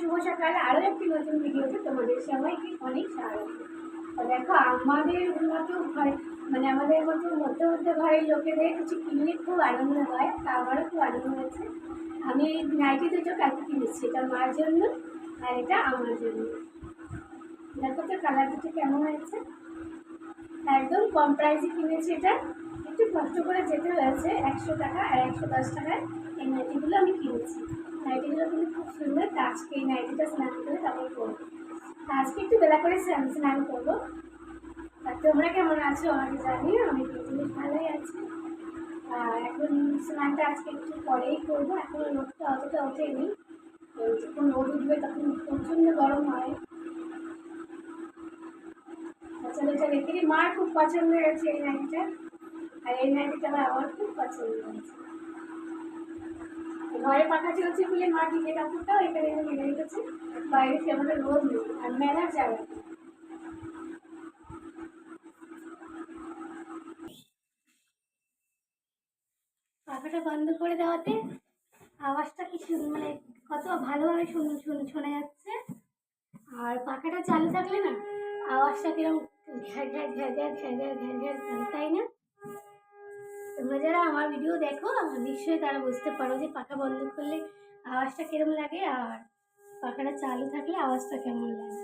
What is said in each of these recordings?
শুভ সকাল আরও একটি নতুন ভিডিওতে তোমাদের সবাইকে অনেক স্বাগত। দেখো, আমাদের মতো ঘরে মানে আমাদের মতো মধ্যে মধ্যে ঘরের লোকেদের কিছু কিনলে খুব আনন্দ হয়, তা আমারও খুব আনন্দ হয়েছে আমি নাইটি দুটো কালকে কিনেছি, এটা মার জন্য আর এটা আমার জন্য। দেখো তো কালার দুটো কেমন হয়েছে। একদম কম প্রাইসে কিনেছি এটা। একটু কষ্ট করে যেতে হয়েছে, একশো টাকা আর একশো দশ টাকায় এই নাইটিগুলো আমি কিনেছি। নাইটিগুলো কিন্তু খুব সুন্দর। তা আজকে এই নাইটিটা স্নান করে তারপর করব আজকে একটু বেলা করে স্নান করব। আর তোমরা কেমন আছো আমাকে জানিও, আমি কিন্তু ভালোই আছি। এখন স্নানটা আজকে একটু পরেই করব। এখন রোদটা অতটা ওঠেনি। যখন রোদ উঠবে তখন প্রচণ্ড গরম হয়। এটা রেখে মার খুব পছন্দ হয়েছে এই নাইটিটা। আর এই নাইটিটা আমার খুব পছন্দ হয়েছে। ঘরে পাখা চলছে বলে, মা ঢিলে কাপড়টাও এখানে এনে মেনে রেখেছে। বাইরে সেভাবে রোদ নেই আর মেলার জায়গা পাখাটা বন্ধ করে দেওয়াতে আওয়াজটা কি মানে কত ভালোভাবে শোনা যাচ্ছে। আর পাখাটা চালু থাকলে না, আওয়াজটা কীরকম ঘ্যার ঘ্যার ঘ্যার ঘ্যার ঘ্যার ঘ্যার ঘ্যার তাই না? তোমরা যারা আমার ভিডিও দেখো নিশ্চয়ই তারা বুঝতে পারো যে পাখা বন্ধ করলে আওয়াজটা কিরম লাগে আর পাখাটা চালু থাকলে আওয়াজটা কেমন লাগে।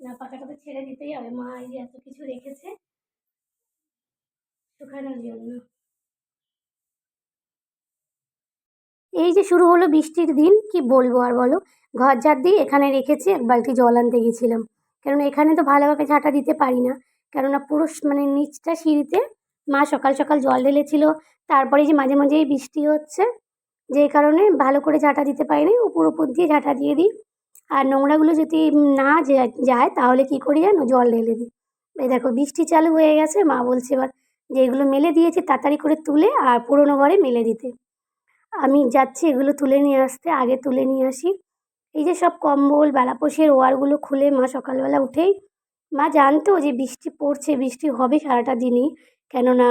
না, পাখাটা তো ছেড়ে দিতেই হবে। মা এই যে এত কিছু রেখেছে শুকানোর জন্য। এই যে শুরু হলো বৃষ্টির দিন, কি বলব আর বলো? ঘর ঝাড় দিয়ে এখানে রেখেছি, এক বালতি জল আনতে গেছিলাম। কেননা এখানে তো ভালোভাবে ঝাঁটা দিতে পারি না। কেননা পুরো মানে নিচটা সিঁড়িতে মা সকাল সকাল জল ঢেলেছিল। তারপরে যে মাঝে মাঝেই বৃষ্টি হচ্ছে যেই কারণে ভালো করে ঝাঁটা দিতে পারিনি। উপর উপর দিয়ে ঝাঁটা দিয়ে দিই। আর নোংরাগুলো যদি না যা- যায়, তাহলে কি করি জানো? জল ঢেলে দিই। এই দেখো, বৃষ্টি চালু হয়ে গেছে। মা বলছে এবার যে এগুলো মেলে দিয়েছে, তাড়াতাড়ি করে তুলে আর পুরোনো ঘরে মেলে দিতে। আমি যাচ্ছি এগুলো তুলে নিয়ে আসতে, আগে তুলে নিয়ে আসি। এই যে সব কম্বল বেলাপোষের ওয়ারগুলো খুলে মা সকালবেলা উঠেই মা জানতো যে বৃষ্টি পড়ছে, বৃষ্টি হবে সারাটা দিনই। কেননা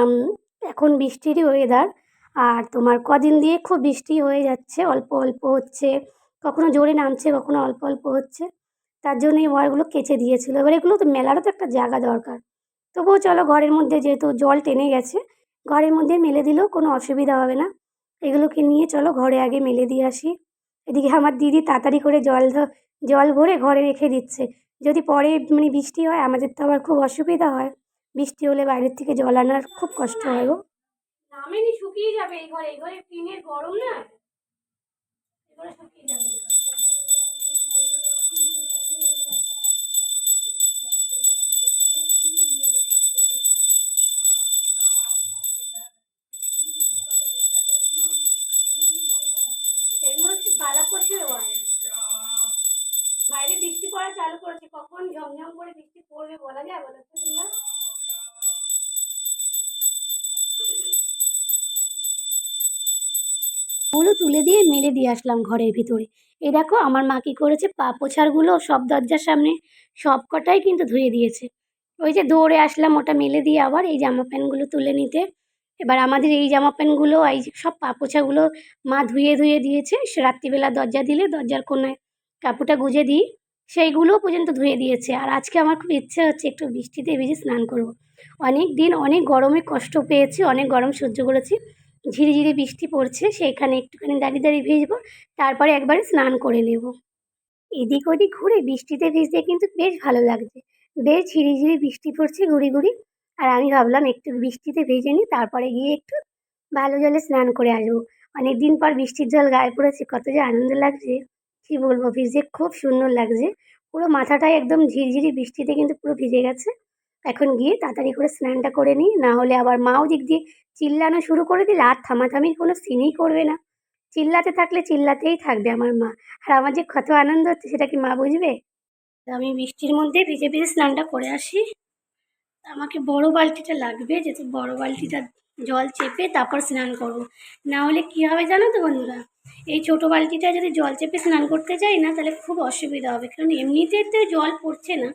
এখন বৃষ্টিরই ওয়েদার আর তোমার কদিন দিয়ে খুব বৃষ্টি হয়ে যাচ্ছে, অল্প অল্প হচ্ছে। কখনো জোরে নামছে, কখনো অল্প অল্প হচ্ছে। তার জন্য এই ওয়ারগুলো কেচে দিয়েছিল। এবার এগুলো তো মেলারও তো একটা জায়গা দরকার। তবুও চলো ঘরের মধ্যে যেহেতু জল টেনে গেছে, ঘরের মধ্যে মেলে দিলেও কোনো অসুবিধা হবে না। এগুলোকে নিয়ে চলো ঘরে আগে মেলে দিয়ে আসি। এদিকে আমার দিদি তাড়াতাড়ি করে জল জল ভরে ঘরে রেখে দিচ্ছে। যদি পরে মানে বৃষ্টি হয়, আমাদের তো আবার খুব অসুবিধা হয়। বৃষ্টি হলে বাইরের থেকে জল আনার খুব কষ্ট হয় গো। শুকিয়ে যাবে এই ঘরে এই ঘরে টিনের গরম না? শুকিয়ে যাবে। বৃষ্টি পড়া চালু করেছে, কখন ঝমঝম করে বৃষ্টি পড়বে বলা যায়? বলো তো তোমরা। ওগুলো তুলে দিয়ে মেলে দিয়ে আসলাম ঘরের ভিতরে। এই দেখো, আমার মা কী করেছে? পা পোছারগুলো সব দরজার সামনে সব কটাই কিন্তু ধুয়ে দিয়েছে। ওই যে দৌড়ে আসলাম, ওটা মেলে দিয়ে আবার এই জামা প্যান্টগুলো তুলে নিতে। এবার আমাদের এই জামা প্যান্টগুলো, এই সব পা পোছাগুলো মা ধুয়ে ধুয়ে দিয়েছে। রাত্রিবেলা দরজা দিলে দরজার কোনায় কাপড়টা গুজে দিই। সেইগুলোও পর্যন্ত ধুয়ে দিয়েছে। আর আজকে আমার খুব ইচ্ছে হচ্ছে একটু বৃষ্টিতে ভিজে স্নান করব। অনেক দিন অনেক গরমে কষ্ট পেয়েছি, অনেক গরম সহ্য করেছি। ঝিরিঝিরি বৃষ্টি পড়ছে, সেইখানে একটুখানি দাঁড়িয়ে দাঁড়িয়ে ভিজবো, তারপরে একবারে স্নান করে নেব। এদিক ওদিক ঘুরে বৃষ্টিতে ভিজতে কিন্তু বেশ ভালো লাগছে। বেশ ঝিরিঝিরি বৃষ্টি পড়ছে ঘুরি ঘুরি। আর আমি ভাবলাম একটু বৃষ্টিতে ভেজে নিই, তারপরে গিয়ে একটু ভালো জলে স্নান করে আসব। অনেক দিন পর বৃষ্টির জল গায়ে পড়েছে, কত যে আনন্দ লাগছে। কী বলব? ভিজে খুব সুন্দর লাগছে। পুরো মাথাটাই একদম ঝিরঝিরি বৃষ্টিতে কিন্তু পুরো ভিজে গেছে। এখন গিয়ে তাড়াতাড়ি করে স্নানটা করে নিই, না হলে আবার মাও দিক দিয়ে চিল্লানো শুরু করে দিলে আর থামাথামির কোনো সিনই করবে না। চিল্লাতে থাকলে চিল্লাতেই থাকবে আমার মা। আর আমার যে কত আনন্দ হচ্ছে, সেটা কি মা বুঝবে? আমি বৃষ্টির মধ্যে ভিজে ভিজে স্নানটা করে আসি। আমাকে বড় বালতিটা লাগবে, যেহেতু বড় বালতিটা জল চেপে তারপর স্নান করব। না হলে কী হবে জানো তো বন্ধুরা? এই ছোটো বালতিটা যদি জল চেপে স্নান করতে যাই না, তাহলে খুব অসুবিধা হবে। কারণ এমনিতে তো জল পড়ছে না।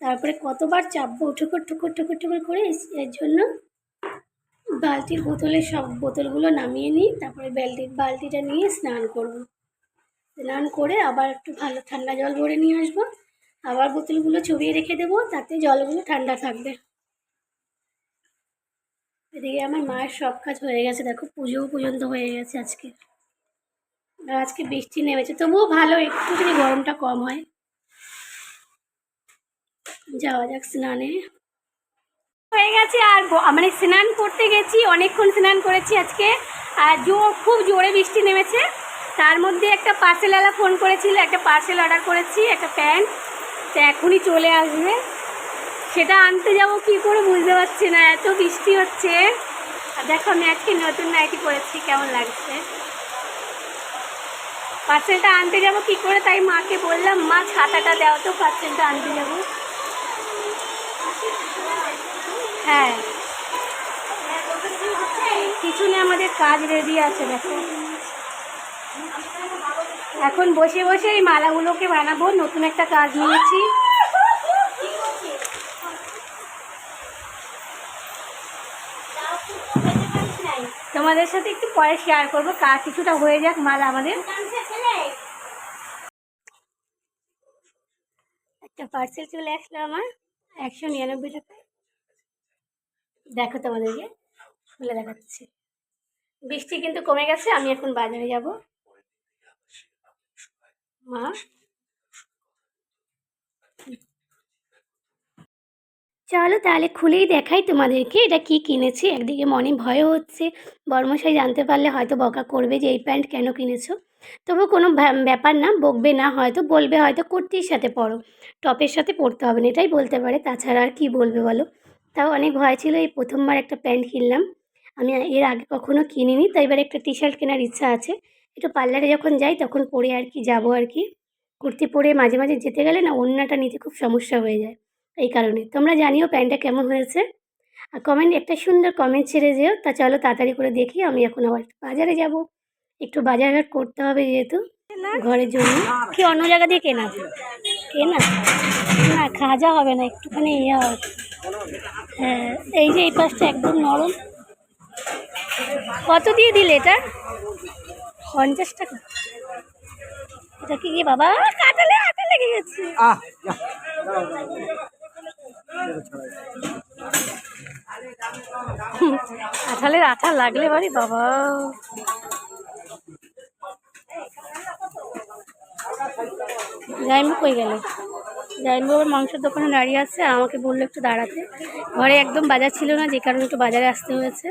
তারপরে কতবার চাপবো? ঠুকুর ঠুকুর ঠুকুর ঠুকুর করে এর জন্য বালতির বোতলে সব বোতলগুলো নামিয়ে নিই, তারপরে বালতি, বালতিটা নিয়ে স্নান করব। স্নান করে আবার একটু ভালো ঠান্ডা জল ভরে নিয়ে আসব। আবার বোতলগুলো চুবিয়ে রেখে দেবো, তাতে জলগুলো ঠান্ডা থাকবে। এদিকে আমার মায়ের সব কাজ হয়ে গেছে, দেখো পুজোও পর্যন্ত হয়ে গেছে আজকে। আজকে বৃষ্টি নেমেছে, তবুও ভালো একটু যদি গরমটা কম হয়। যাওয়া যাক স্নানে। হয়ে গেছে আর মানে স্নান করতে গেছি, অনেকক্ষণ স্নান করেছি আজকে। আর জোর খুব জোরে বৃষ্টি নেমেছে। তার মধ্যে একটা পার্সেলওয়ালা ফোন করেছিল, একটা পার্সেল অর্ডার করেছি, একটা প্যান্ট। তো এখনই চলে আসবে। সেটা আনতে যাব কি করে বুঝতে পারছি না, এত বৃষ্টি হচ্ছে। আর দেখো, আমি আজকে নতুন নাইটি পরেছি, কেমন লাগছে? পার্সেলটা আনতে যাব কি করে, তাই মাকে বললাম, মা, ছাতাটা দাও তো পার্সেলটা আনতে যাব। হ্যাঁ। পিছনে আমাদের কাজ রেডি আছে, দেখো। এখন বসে বসে এই মালাগুলোকে বানাবো, নতুন একটা কাজ নিয়েছি। তোমাদের সাথে একটু পরে শেয়ার করব। কাজ কিছুটা হয়ে যাক, মাল আমাদের। একটা পার্সেল চলে আসলো আমার, একশো নিরানব্বই টাকা। দেখো তোমাদেরকে, খুলে দেখাচ্ছি। বৃষ্টি কিন্তু কমে গেছে, আমি এখন বাজারে যাব। মা চলো তাহলে খুলেই দেখাই তোমাদেরকে এটা কি কিনেছি। একদিকে মনে ভয়ও হচ্ছে, বর্মশাই জানতে পারলে হয়তো বকা করবে যে এই প্যান্ট কেন কিনেছো। তবু কোনো ভ্যা- ব্যাপার না, বকবে না, হয়তো বলবে, হয়তো কুর্তির সাথে পরো। টপের সাথে পরতে হবে না, এটাই বলতে পারে। তাছাড়া আর কি বলবে বলো? তাও অনেক ভয় ছিল, এই প্রথমবার একটা প্যান্ট কিনলাম। আমি এর আগে কখনো কিনিনি, তাই এবার একটা টি শার্ট কেনার ইচ্ছা আছে। একটু পার্লারে যখন যাই, তখন পরে আর কি, যাব আর কি। কুর্তি পরে মাঝে মাঝে যেতে গেলে না অন্যটা নিতে খুব সমস্যা হয়ে যায়। এই কারণে তোমরা জানিও প্যান্টটা কেমন হয়েছে। আর কমেন্ট একটা সুন্দর কমেন্ট ছেড়ে যেও। তা চলো তাড়াতাড়ি করে দেখি, আমি এখন আবার বাজারে যাব। একটু বাজার ঘাট করতে হবে যেহেতু, ঘরের জন্য। কি অন্য জায়গা দিয়ে কেনা? কেনা? না, খাজা হবে না, একটুখানি ইয়ে হবে। হ্যাঁ এই যে এই পাশটা একদম নরম। কত দিয়ে দিলে এটা? পঞ্চাশ টাকা। এটা কি বাবা? কাটালে আটা লেগে গেছে। কাঁঠালের আঠা লাগলে বাড়ি বাবা। জাইমু কই গেল? জাইমু আবার মাংসের দোকানে দাঁড়িয়ে আছে, আমাকে বলল একটু দাঁড়াতে। ঘরে একদম বাজার ছিল না, যে কারণে একটু বাজারে আসতে হয়েছে।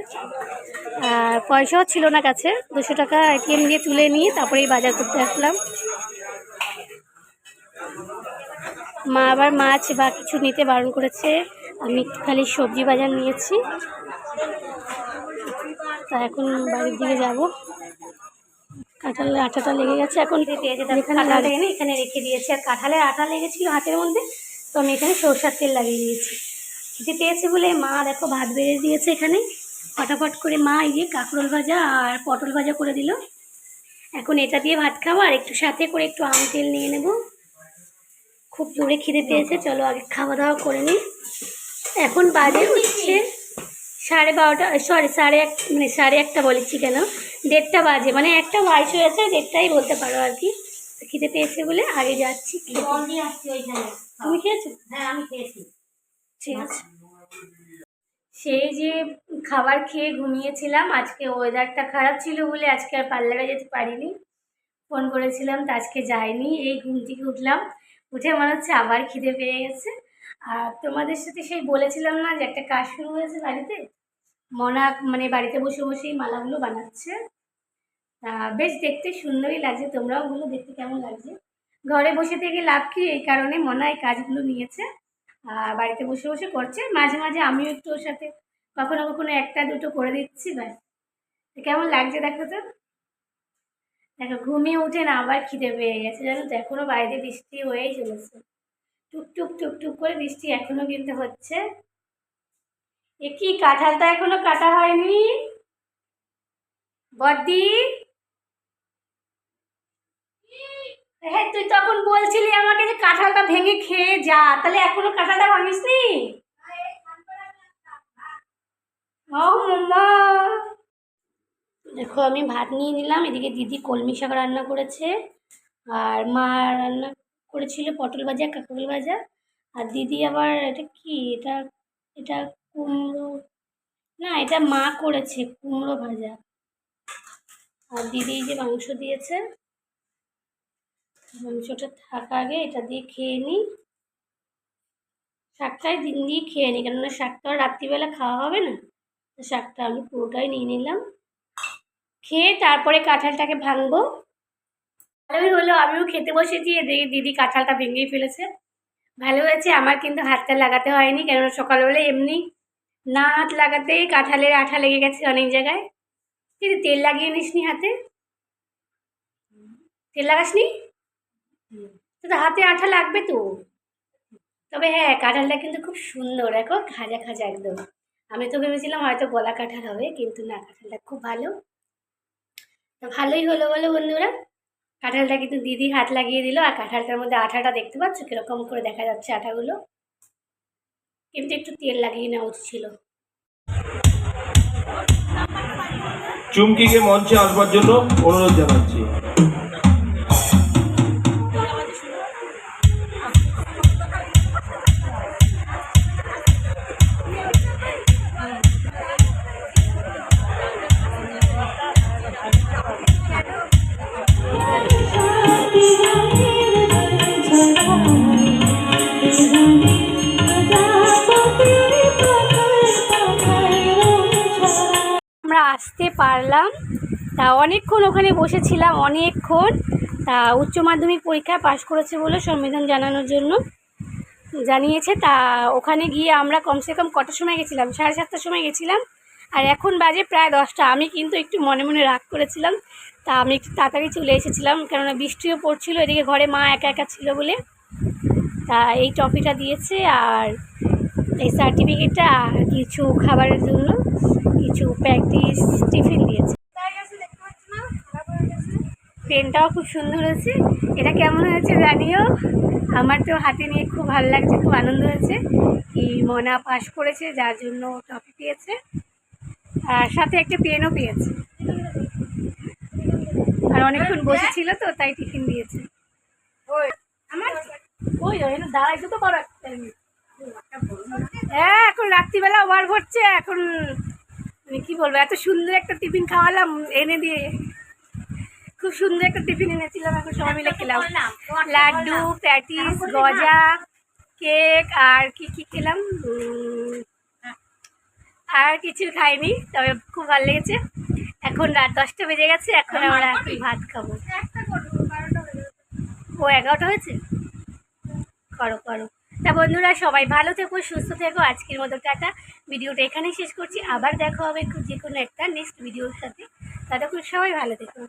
আর পয়সাও ছিল না কাছে, দুশো টাকা এটিএম দিয়ে তুলে নিয়ে তারপরেই বাজার করতে আসলাম। মা আবার মাছ বা কিছু নিতে বারণ করেছে। আমি খালি সবজি বাজার নিয়েছি। তা এখন বাড়ির দিকে যাব। কাঁঠালের আঠাটা লেগে গেছে। এখন এখানে লাগিয়ে এনে এখানে রেখে দিয়েছি। আর কাঁঠালের আঠা লেগেছিল হাতের মধ্যে। তো আমি এখানে সরষার তেল লাগিয়ে দিয়েছি। খেতে পেয়েছে বলে মা দেখো ভাত বেড়ে দিয়েছে এখানে। ফটাফট করে মা এই যে কাঁকরোল ভাজা আর পটল ভাজা করে দিল। এখন এটা দিয়ে ভাত খাব আর একটু সাথে করে একটু আম তেল নিয়ে নেব। খুব জোরে খিদে পেয়েছে চলো আগে খাওয়া দাওয়া করে নিই। এখন বাজে হচ্ছে সাড়ে বারোটা সরি সাড়ে এক মানে সাড়ে একটা বলেছি কেন? দেড়টা বাজে মানে একটা বাইশ হয়েছে দেড়টাই বলতে পারো আর কি। খিদে পেয়েছে বলে আগে যাচ্ছি। তুমি খেয়েছো? হ্যাঁ আমি খেয়েছি। ঠিক আছে। সেই যে খাবার খেয়ে ঘুমিয়েছিলাম আজকে ওয়েদারটা খারাপ ছিল বলে আজকে আর পার্লারে যেতে পারিনি। ফোন করেছিলাম তো আজকে যাইনি। এই ঘুম থেকে উঠলাম উঠে মনে হচ্ছে আবার খিদে পেয়ে গেছে। আর তোমাদের সাথে সেই বলেছিলাম না যে একটা কাজ শুরু হয়েছে বাড়িতে? মনা মানে বাড়িতে বসে বসেই মালাগুলো বানাচ্ছে। বেশ দেখতে সুন্দরই লাগছে, তোমরাও বলো দেখতে কেমন লাগছে? ঘরে বসে থেকে লাভ কি? এই কারণে মনা এই কাজগুলো নিয়েছে। আর বাড়িতে বসে বসে করছে। মাঝে মাঝে আমিও একটু ওর সাথে কখনো কখনো একটা দুটো করে দিচ্ছি তো কেমন লাগছে দেখো তো? দেখো ঘুমিয়ে উঠে না আবার খিদে পেয়ে গেছে জানো তো? এখনও বাইরে বৃষ্টি হয়েই চলেছে। টুকটুক টুকটুক করে বৃষ্টি এখনও কিন্তু হচ্ছে। এ কি কাঁঠালটা এখনও কাটা হয়নি? বদ্দি হ্যাঁ তুই তখন বলছিলি আমাকে যে কাঁঠালটা ভেঙে খেয়ে যা তাহলে এখনও কাঁঠালটা ভাঙিসনি? ও মাম্মা। দেখো, আমি ভাত নিয়ে নিলাম, এদিকে দিদি কলমি শাক রান্না করেছে, আর মা রান্না করেছিল পটল ভাজা, কাঁকরোল ভাজা, আর দিদি আবার এটা কি, এটা এটা কুমড়ো, না, এটা মা করেছে, কুমড়ো ভাজা। আর দিদি যে মাংস দিয়েছে, মাংসটা থাকা আগে, এটা দিয়ে খেয়ে নিই শাকটাই দিন দিয়ে খেয়ে নিই কেননা শাকটা রাত্রিবেলা খাওয়া হবে না শাকটা আমি পুরোটাই নিয়ে নিলাম। খেয়ে তারপরে কাঁঠালটাকে ভাঙবো। ভালোই হলো, আমিও খেতে বসেছি এদিকে দিদি কাঁঠালটা ভেঙেই ফেলেছে। ভালো হয়েছে, আমার কিন্তু হাতটা লাগাতে হয়নি, কেননা সকালবেলা এমনি না হাত লাগাতেই কাঁঠালের আঠা লেগে গেছে অনেক জায়গায়। কিন্তু তেল লাগিয়ে নিসনি হাতে? তেল লাগাসনি? তো হাতে আঠা লাগবে তো। তবে হ্যাঁ কাঁঠালটা কিন্তু খুব সুন্দর, দেখো, খাজা খাজা একদম। আমি তো ভেবেছিলাম হয়তো গলা কাঁঠাল হবে, কিন্তু না, কাঁঠালটা খুব ভালো। ভালোই হলো বলো বন্ধুরা। কাঁঠালটা কিন্তু দিদি হাত লাগিয়ে দিল, আর কাঁঠালটার মধ্যে আঠাটা দেখতে পাচ্ছ? কীরকম করে দেখা যাচ্ছে আঠাগুলো। কিন্তু একটু তেল লাগিয়ে নেওয়া উচিত ছিল। চুমকিকে মঞ্চে আসবার জন্য অনুরোধ জানাচ্ছি। আসতে পারলাম। তা অনেকক্ষণ ওখানে বসেছিলাম, অনেকক্ষণ। তা উচ্চ মাধ্যমিক পরীক্ষায় পাশ করেছে বলে সংবিধান জানানোর জন্য জানিয়েছে। তা ওখানে গিয়ে আমরা কমসে কম কটার সময় গেছিলাম? সাড়ে সাতটার সময় গেছিলাম। আর এখন বাজে প্রায় দশটা। আমি কিন্তু একটু মনে মনে রাগ করেছিলাম। তা আমি একটু তাড়াতাড়ি চলে এসেছিলাম, কেননা বৃষ্টিও পড়ছিল, এদিকে ঘরে মা একা একা ছিল বলে। তা এই টপিটা দিয়েছে আর এই সার্টিফিকেটটা কিছু খাবারের জন্য। কিছু প্র্যাকটিস টিফিন দিয়েছে। পেনটাও খুব সুন্দর হয়েছে। এটা কেমন হয়েছে জানিও? আমার তো হাতে নিয়ে খুব ভালো লাগছে, খুব আনন্দ হয়েছে। কি মনা পাস করেছে, যার জন্য টপি পেয়েছে। আর সাথে একটা পেনও পেয়েছে। আর অনেকক্ষণ বসেছিল তো, তাই টিফিন দিয়েছে। ওই তো পারো হ্যাঁ এখন রাত্রিবেলা ওভার ঘটছে, এখন মানে কি বলব? এত সুন্দর একটা টিফিন খাওয়ালাম এনে দিয়ে। খুব সুন্দর একটা টিফিন এনেছিলাম এখন সবাই মিলে খেলাম। লাড্ডু প্যাটিস গজা কেক আর কি কি খেলাম? আর কিছু খাইনি তবে খুব ভালো লেগেছে। এখন রাত দশটা বেজে গেছে এখন আমরা ভাত খাব। ও এগারোটা হয়েছে? করো করো। তা বন্ধুরা, সবাই ভালো থেকো, সুস্থ থেকো। আজকের মতো টাটা। ভিডিওটা এখানেই শেষ করছি। আবার দেখা হবে যে কোনো একটা নেক্সট ভিডিওর সাথে। ততক্ষণ সবাই ভালো থেকো।